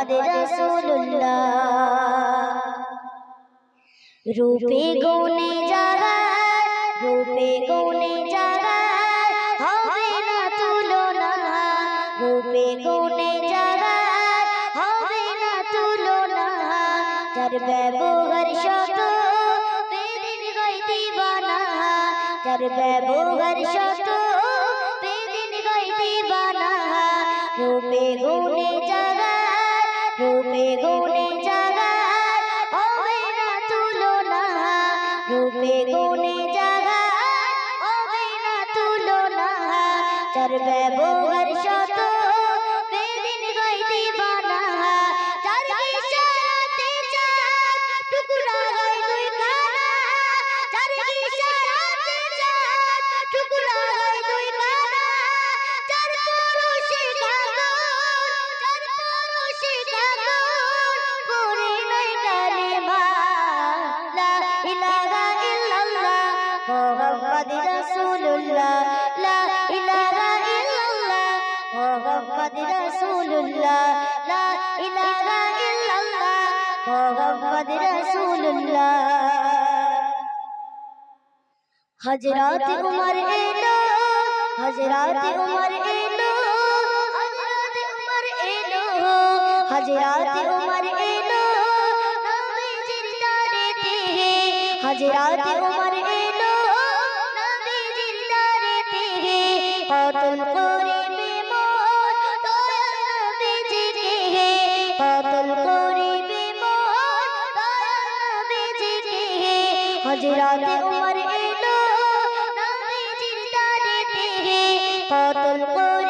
মুহাম্মদ রাসূলুল্লাহ। রূপে গুণে যারা, রূপে গুণে যারা হবে না তুলনা। রূপে গুণে যারা হবে না তুলনা। যার ব্যবহার শত বেদিন গই দিবানা যার ব্যবহার শত বেদিন গই দিবানা রূপে রূপে গুণে জাগা হবে তুলনা ব্যবহার শত মুহাম্মদ রাসূলুল্লাহ। হযরত উমর এলো, হযরত উমর এলো, হযরত উমর এলো, হযরত উমর এলো নবীজির দারেতে হযরত উমর এলো নবীজির দারেতে কতল হযরত উমর এলো নবীজির দারেতে কতল করিবে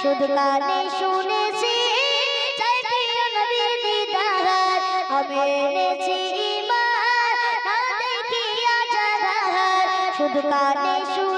শুধু কানে শুনেছি চাই প্রিয় নবীর দিদার আমি এনেছি ঈমান না দেখিয়া জাগার শুধু কানে শুনেছি